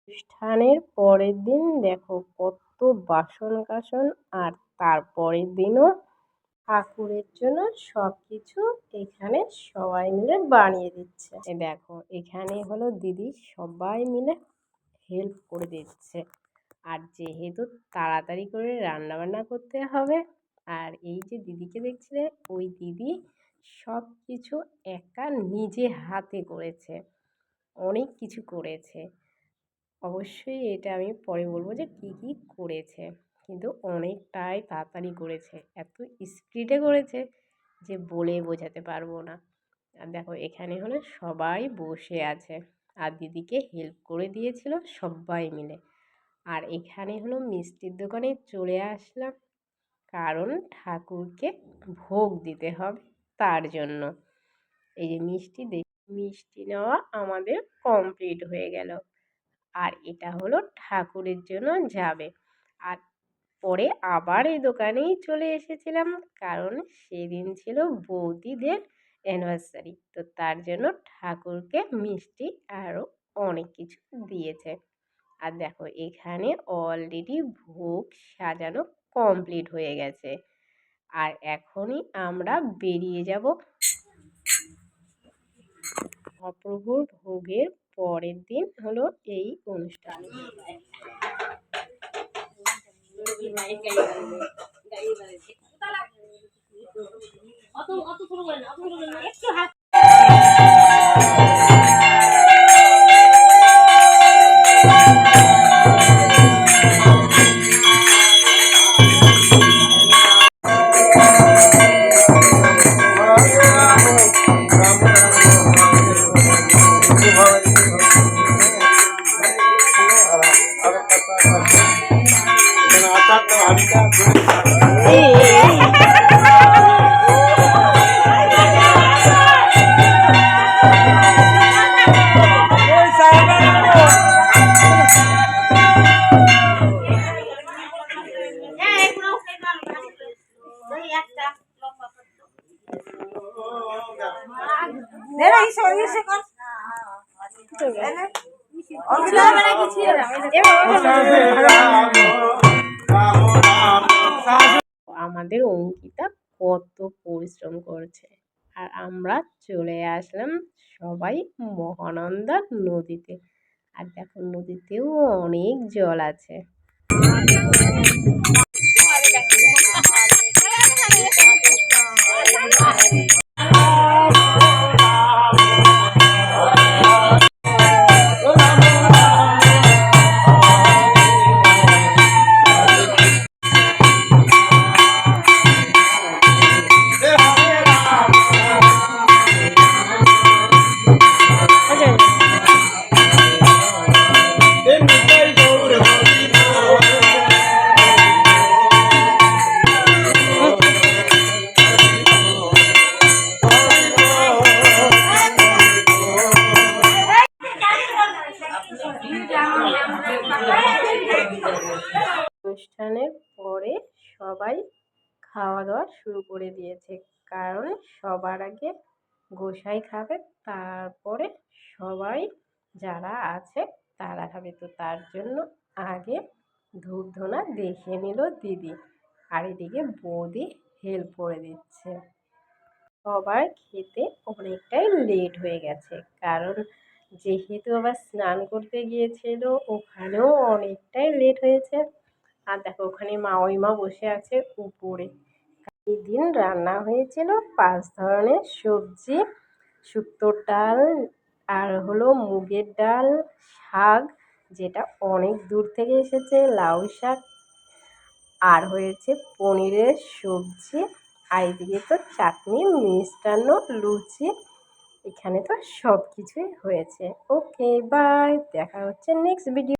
অনুষ্ঠানের পরের দিন দেখো কত বাসন কাসন আর তারপরের দিনও ঠাকুরের জন্য সব কিছু এখানে সবাই মিলে বানিয়ে দিচ্ছে। দেখো, এখানে হলো দিদি সবাই মিলে হেল্প করে দিচ্ছে। আর যেহেতু তাড়াতাড়ি করে রান্না বান্না করতে হবে, আর এই যে দিদিকে দেখছিলে, ওই দিদি সব কিছু একা নিজে হাতে করেছে। অনেক কিছু করেছে। অবশ্যই এটা আমি পরে বলব যে কী কী করেছে। কিন্তু অনেকটাই তাড়াতাড়ি করেছে। এত স্পিডে করেছে যে বলে বোঝাতে পারব না। আর দেখো, এখানে হলো সবাই বসে আছে। আর দিদিকে হেল্প করে দিয়েছিল সবাই মিলে। আর এখানে হলো মিষ্টির দোকানে চলে আসলাম। কারণ ঠাকুরকে ভোগ দিতে হবে তার জন্য। এই যে মিষ্টি মিষ্টি নেওয়া আমাদের কমপ্লিট হয়ে গেল। আর এটা হলো ঠাকুরের জন্য যাবে। আর পরে আবার এই দোকানেই চলে এসেছিলাম, কারণ সেদিন ছিল বৌদিদের অ্যানিভার্সারি তো তার জন্য ঠাকুরকে মিষ্টি আরও অনেক কিছু দিয়েছে। আর দেখো, এখানে অলরেডি ভোগ সাজানো কমপ্লিট হয়ে গেছে। আর এখনই আমরা বেরিয়ে যাব মহাপ্রভুর ভোগের পরের দিন হলো এই অনুষ্ঠান। একটু হাত আমাদের অঙ্কিতা কত পরিশ্রম করছে। আর আমরা চলে আসলাম সবাই মহানন্দা নদীতে। আর দেখো, নদীতেও অনেক জল আছে। খাওয়া দাওয়া শুরু করে দিয়েছে। কারণ সবার আগে গোসাই খাবে, তারপরে সবাই যারা আছে তারা খাবে। তো তার জন্য আগে ধূপ ধুনা দেখিয়ে নিল দিদি আর এদিকে বৌদি হেল্প করে দিচ্ছে। সবার খেতে অনেকটাই লেট হয়ে গেছে। কারণ যেহেতু আবার স্নান করতে গিয়েছিল, ওখানেও অনেকটাই লেট হয়েছে। আর দেখো, ওখানে মা, ওই মা বসে আছে উপরে। দিন রান্না হয়েছিল পাঁচ ধরনের সবজি শুক্তোর ডাল আর হলো মুগের ডাল, শাক, যেটা অনেক দূর থেকে এসেছে, লাউ শাক, আর হয়েছে পনিরের সবজি, আর এদিকে তো চাটনি, মিষ্টান্ন, লুচি, এখানে তো সব কিছুই হয়েছে। ওকে বাই দেখা হচ্ছে নেক্সট ভিডিও